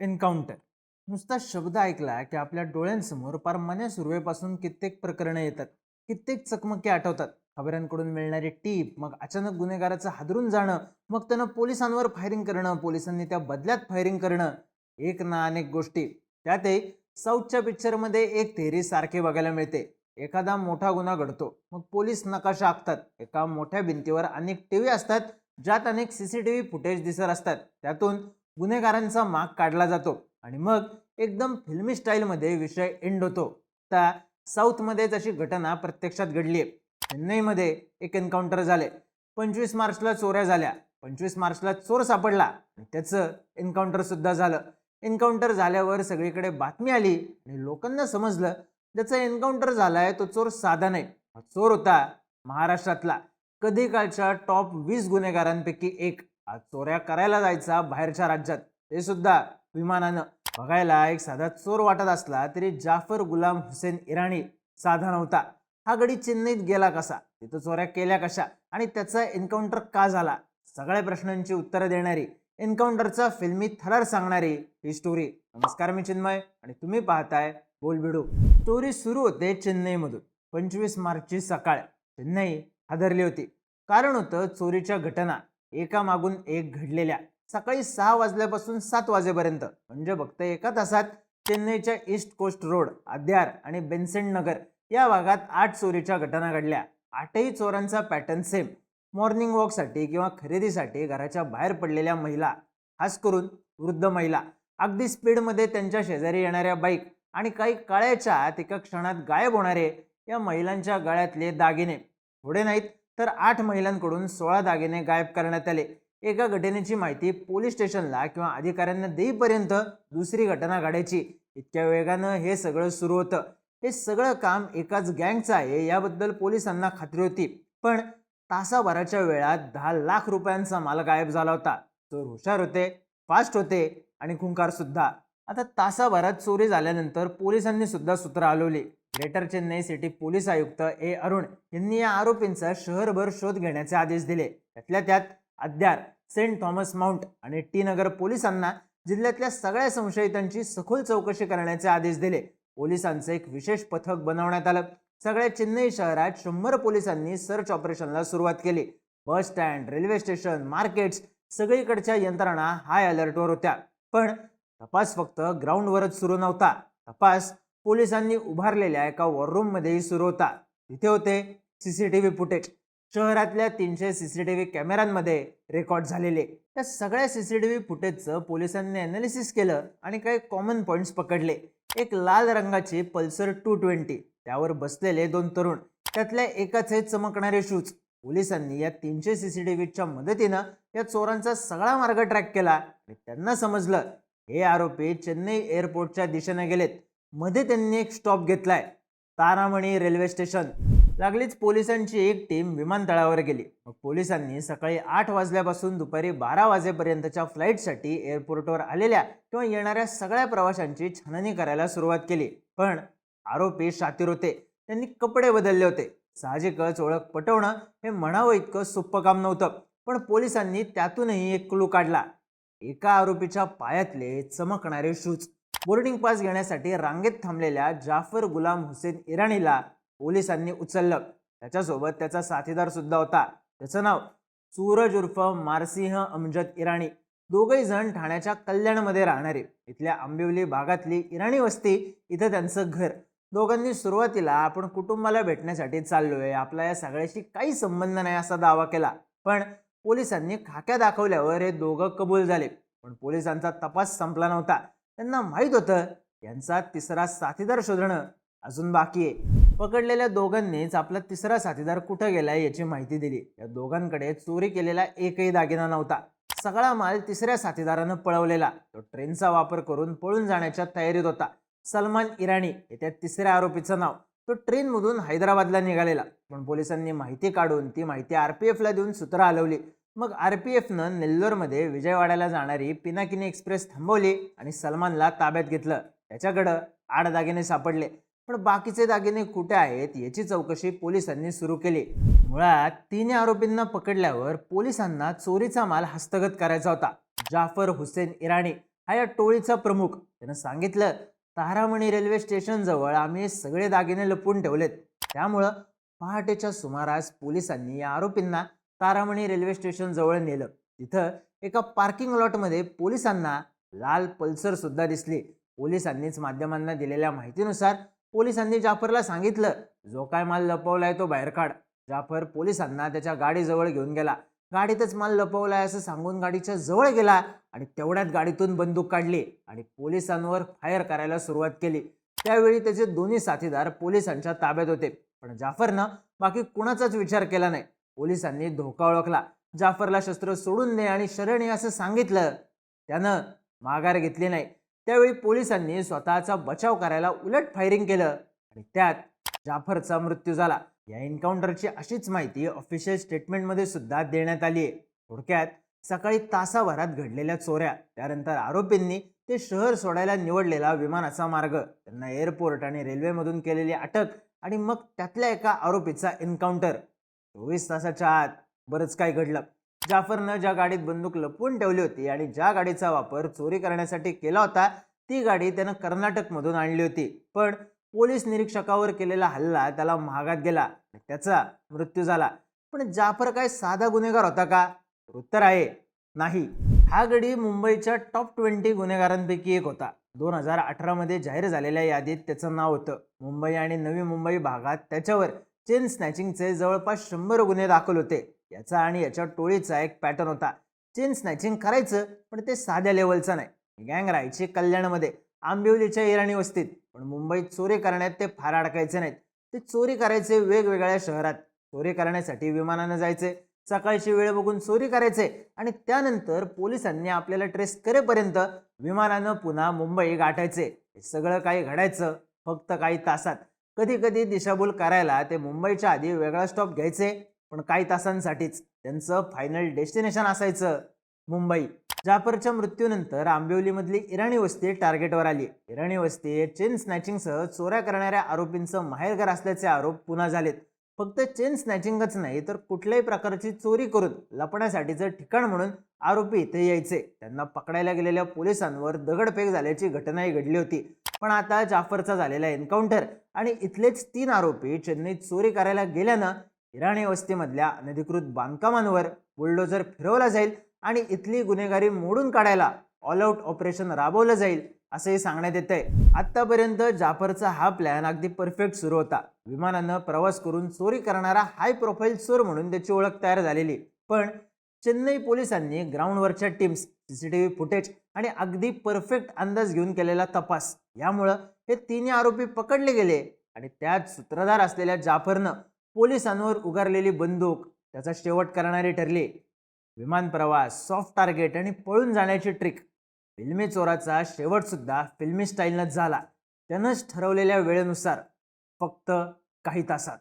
Encounter. नुसता शब्द ऐकला की आपल्या डोळ्यांसमोर पार मन्या सुरवेपासून कित्येक प्रकरणं येतात कित्येक चकमकी आठवतात. खबऱ्यांकडून मिळणारी टीप मग अचानक गुन्हेगाराचं हादरून जाणं मग त्यानं पोलिसांवर फायरिंग करणं पोलिसांनी त्या बदल्यात फायरिंग करणं एक ना अनेक गोष्टी. त्यातही साऊथच्या पिक्चरमध्ये एक थेरी सारखी बघायला मिळते. एखादा मोठा गुन्हा घडतो मग पोलीस नकाशा आखतात. एका मोठ्या भिंतीवर अनेक टी व्ही असतात ज्यात अनेक C C T V footage दिसत असतात. त्यातून गुन्हेगारांचा माग काढला जातो आणि मग एकदम फिल्मी स्टाईलमध्ये विषय एंड होतो. त्या साऊथमध्येच अशी घटना प्रत्यक्षात घडली आहे चेन्नईमध्ये एक एन्काउंटर झाले. पंचवीस मार्चला चोऱ्या झाल्या. पंचवीस मार्चला चोर सापडला आणि त्याचं एन्काउंटरसुद्धा झालं. एन्काउंटर झाल्यावर सगळीकडे बातमी आली आणि लोकांना समजलं ज्याचा एन्काउंटर झालाय तो चोर साधा नाही. हा चोर होता महाराष्ट्रातला. कधी काळच्या टॉप वीस गुन्हेगारांपैकी एक. आज चोऱ्या करायला जायचा बाहेरच्या राज्यात. ते सुद्धा विमानानं. बघायला एक साधा चोर वाटत असला तरी जाफर गुलाम हुसेन इराणी साधा नव्हता. हा गडी चेन्नईत गेला कसा? तिथं चोऱ्या केल्या कशा? आणि त्याचा एन्काउंटर का झाला? सगळ्या प्रश्नांची उत्तरं देणारी एन्काउंटरचा फिल्मी थरार सांगणारी ही स्टोरी नमस्कार मी चिन्मय आणि तुम्ही पाहताय बोलबिडू. स्टोरी सुरू होते चेन्नईमधून. पंचवीस मार्चची सकाळ. चेन्नई हादरली होती. कारण होतं चोरीच्या घटना. एका मागून एक घडलेल्या सकाळी सहा वाजल्यापासून सात वाजेपर्यंत. म्हणजे फक्त एका तासात चेन्नईच्या ईस्ट कोस्ट रोड आद्यार आणि बेन्सेंट नगर या भागात आठ चोरीच्या घटना घडल्या. आठही चोरांचा पॅटर्न सेम. मॉर्निंग वॉकसाठी किंवा खरेदीसाठी घराच्या बाहेर पडलेल्या महिला खास करून वृद्ध महिला अगदी स्पीडमध्ये त्यांच्या शेजारी येणाऱ्या बाईक आणि काही काळ्याच्या आत एका क्षणात गायब होणारे या महिलांच्या गळ्यातले दागिने. थोडे नाहीत तर आठ महिलांकडून सोळा दागिने गायब करण्यात आले. एका घटनेची माहिती पोलीस स्टेशनला किंवा अधिकाऱ्यांना देईपर्यंत दुसरी घटना घडायची. इतक्या वेगानं हे सगळं सुरू होतं. हे सगळं काम एकाच गँगचं आहे याबद्दल पोलिसांना खात्री होती. पण तासाभराच्या वेळात दहा लाख रुपयांचा माल गायब झाला होता. तर हुशार होते फास्ट होते आणि खुंकार सुद्धा. आता तासाभरात चोरी झाल्यानंतर पोलिसांनी सुद्धा सूत्र आलवली. ग्रेटर चेन्नई सिटी पोलीस आयुक्त ए अरुण यांनी या आरोपींचा शहरभर शोध घेण्याचे आदेश दिले. त्यातल्या त्यात अद्यार सेंट थॉमस माउंट आणि टी नगर पोलिसांना जिल्ह्यातल्या सगळ्या संशयितांची सखोल चौकशी करण्याचे आदेश दिले. पोलिसांचं एक विशेष पथक बनवण्यात आलं. सगळ्या चेन्नई शहरात शंभर पोलिसांनी सर्च ऑपरेशनला सुरुवात केली. Bus stand railway station markets सगळीकडच्या यंत्रणा हाय अलर्टवर होत्या. पण तपास फक्त ग्राउंडवरच सुरू नव्हता. तपास पोलिसांनी उभारलेल्या एका वॉररूममध्येही सुरू होता. तिथे होते सीसीटीव्ही फुटेज. शहरातल्या तीनशे सीसीटीव्ही कॅमेऱ्यांमध्ये रेकॉर्ड झालेले. त्या सगळ्या सीसीटीव्ही फुटेजचं पोलिसांनी अनालिसिस केलं आणि काही कॉमन पॉईंट्स पकडले. एक लाल रंगाची पल्सर टू ट्वेंटी. त्यावर बसलेले दोन तरुण. त्यातल्या एकाचे चमकणारे शूज पोलिसांनी या तीनशे सीसीटीव्हीच्या मदतीनं या चोरांचा सगळा मार्ग ट्रॅक केला आणि त्यांना समजलं हे आरोपी चेन्नई एअरपोर्टच्या दिशेने गेलेत. मध्ये त्यांनी एक स्टॉप घेतलाय. Taramani railway station. लागलीच पोलिसांची एक टीम विमानतळावर गेली. मग पोलिसांनी सकाळी आठ वाजल्यापासून दुपारी बारा वाजेपर्यंतच्या फ्लाईटसाठी एअरपोर्टवर आलेल्या किंवा येणाऱ्या सगळ्या प्रवाशांची छाननी करायला सुरुवात केली. पण आरोपी शातीर होते. त्यांनी कपडे बदलले होते. साहजिकच ओळख पटवणं हे म्हणावं इतकं सोपं काम नव्हतं. पण पोलिसांनी त्यातूनही एक क्लू काढला. एका आरोपीच्या पायातले चमकणारे शूज. बोर्डिंग पास घेण्यासाठी रांगेत थांबलेल्या जाफर गुलाम हुसेन इराणीला पोलिसांनी उचललं. त्याच्यासोबत त्याचा साथीदार सुद्धा होता. त्याचं नाव सूरज उर्फ मारसिंह अमजद इराणी. दोघही जण ठाण्याच्या कल्याणमध्ये राहणारे. इथल्या आंबिवली भागातली इराणी वस्ती इथं त्यांचं घर. दोघांनी सुरुवातीला आपण कुटुंबाला भेटण्यासाठी चाललोय. आपला या सगळ्याशी काही संबंध नाही असा दावा केला. पण पोलिसांनी खाक्या दाखवल्यावर हे दोघं कबूल झाले. पण पोलिसांचा तपास संपला नव्हता. त्यांना माहीत होतं यांचा तिसरा साथीदार शोधणं अजून बाकी आहे. पकडलेल्या दोघांनीच आपला तिसरा साथीदार कुठं गेलाय याची माहिती दिली. या दोघांकडे चोरी केलेला एकही दागिना नव्हता. सगळा माल तिसऱ्या साथीदारानं पळवलेला. तो ट्रेनचा वापर करून पळून जाण्याच्या तयारीत होता. सलमान इराणी हे त्या तिसऱ्या आरोपीचं नाव. तो ट्रेनमधून हैदराबादला निघालेला. पण पोलिसांनी माहिती काढून ती माहिती आर पी एफला देऊन सूत्र हलवली. मग आर पी एफनं नेल्लोरमध्ये विजयवाड्याला जाणारी पिनाकिनी एक्सप्रेस थांबवली आणि सलमानला ताब्यात घेतलं. त्याच्याकडं आठ दागिने सापडले. पण बाकीचे दागिने कुठे आहेत याची चौकशी पोलिसांनी सुरू केली. मुळात तिन्ही आरोपींना पकडल्यावर पोलिसांना चोरीचा माल हस्तगत करायचा होता. जाफर हुसेन इराणी हा या टोळीचा प्रमुख. त्यानं सांगितलं तारामणी रेल्वे स्टेशनजवळ आम्ही सगळे दागिने लपवून ठेवलेत. त्यामुळं पहाटेच्या सुमारास पोलिसांनी या आरोपींना तारामणी रेल्वे स्टेशन जवळ नेलं. तिथं एका पार्किंग लॉटमध्ये पोलिसांना लाल पल्सर सुद्धा दिसली. पोलिसांनीच माध्यमांना दिलेल्या माहितीनुसार पोलिसांनी जाफरला सांगितलं जो काय माल लपवलाय तो बाहेर काढ. जाफर पोलिसांना त्याच्या गाडीजवळ घेऊन गेला. गाडीतच माल लपवलाय असं सांगून गाडीच्या जवळ गेला आणि तेवढ्यात गाडीतून बंदूक काढली आणि पोलिसांवर फायर करायला सुरुवात केली. त्यावेळी त्याचे दोन्ही साथीदार पोलिसांच्या ताब्यात होते. पण जाफरनं बाकी कुणाचाच विचार केला नाही. पोलिसांनी धोका ओळखला. जाफरला शस्त्र सोडून दे आणि शरण ये असं सांगितलं. त्यानं माघार घेतली नाही. त्यावेळी पोलिसांनी स्वतःचा बचाव करायला उलट फायरिंग केलं आणि त्यात जाफरचा मृत्यू झाला. या एन्काउंटरची अशीच माहिती ऑफिशियल स्टेटमेंटमध्ये सुद्धा देण्यात आली आहे. थोडक्यात सकाळी तासाभरात घडलेल्या चोऱ्या त्यानंतर आरोपींनी ते शहर सोडायला निवडलेला विमानाचा मार्ग त्यांना एअरपोर्ट आणि रेल्वेमधून केलेली अटक आणि मग त्यातल्या एका आरोपीचा एन्काउंटर. चोवीस तासाच्या आत बरंच काय घडलं. जाफरनं ज्या गाडीत बंदूक लपवून ठेवली होती आणि ज्या गाडीचा वापर चोरी करण्यासाठी केला होता ती गाडी त्यानं कर्नाटकमधून आणली होती. पण पोलीस निरीक्षकावर केलेला हल्ला त्याला महागात गेला आणि त्याचा मृत्यू झाला. पण जाफर काय साधा गुन्हेगार होता का? उत्तर आहे नाही. हा गडी मुंबईच्या टॉप ट्वेंटी गुन्हेगारांपैकी एक होता. दोन हजार अठरामध्ये जाहीर झालेल्या यादीत त्याचं नाव होतं मुंबई आणि नवी मुंबई भागात त्याच्यावर. चेन स्नॅचिंगचे जवळपास शंभर गुन्हे दाखल होते. याचा आणि याच्या टोळीचा एक पॅटर्न होता. चेन स्नॅचिंग करायचं पण ते साध्या लेवलचं नाही. गँग राहायची कल्याणमध्ये. आंबिवलीच्या इराणी वस्तीत. पण मुंबईत चोरी करण्यात ते फार अडकायचे नाहीत. ते चोरी करायचे वेगवेगळ्या शहरात. चोरी करण्यासाठी विमानानं जायचे. सकाळची वेळ बघून चोरी करायचे. आणि त्यानंतर पोलिसांनी आपल्याला ट्रेस करेपर्यंत विमानानं पुन्हा मुंबई गाठायचे. हे सगळं काही घडायचं. फक्त काही तासात. कधी कधी दिशाभूल करायला ते मुंबईच्या आधी वेगळा स्टॉप घ्यायचे पण काही तासांसाठीच त्यांचं फायनल डेस्टिनेशन असायचं मुंबई. जाफरच्या मृत्यूनंतर आंबिवलीमधली इराणी वस्ती टार्गेटवर आली. इराणी वस्ती चेन स्नॅचिंगसह चोऱ्या करणाऱ्या आरोपींचं माहेरघर असल्याचे आरोप पुन्हा झालेत. फक्त चेन स्नॅचिंगच नाही तर कुठल्याही प्रकारची चोरी करून लपण्यासाठीचं ठिकाण म्हणून आरोपी इथे यायचे. त्यांना पकडायला गेलेल्या पोलिसांवर दगडफेक झाल्याची घटनाही घडली होती. पण आता जाफरचा झालेला एन्काउंटर आणि इथलेच तीन आरोपी चेन्नईत चोरी करायला गेल्यानं इराणी वस्तीमधल्या अनधिकृत बांधकामांवर बुलडोजर फिरवला जाईल आणि इथली गुन्हेगारी मोडून काढायला ऑल आऊट ऑपरेशन राबवलं जाईल असंही सांगण्यात येत आहे आतापर्यंत जाफरचा हा प्लॅन अगदी परफेक्ट सुरू होता. विमानानं प्रवास करून चोरी करणारा हाय प्रोफाईल चोर म्हणून त्याची ओळख तयार झालेली. पण चेन्नई पोलिसांनी ग्राउंडवरच्या टीम्स सीसीटीव्ही फुटेज आणि अगदी परफेक्ट अंदाज घेऊन केलेला तपास यामुळं हे तिन्ही आरोपी पकडले गेले आणि त्यात सूत्रधार असलेल्या जाफरनं पोलिसांवर उगारलेली बंदूक त्याचा शेवट करणारी ठरली. विमान प्रवास सॉफ्ट टार्गेट आणि पळून जाण्याची ट्रिक फिल्मी चोराचा शेवटसुद्धा फिल्मी स्टाईलनंच झाला. त्यानंच ठरवलेल्या वेळेनुसार फक्त काही तासात.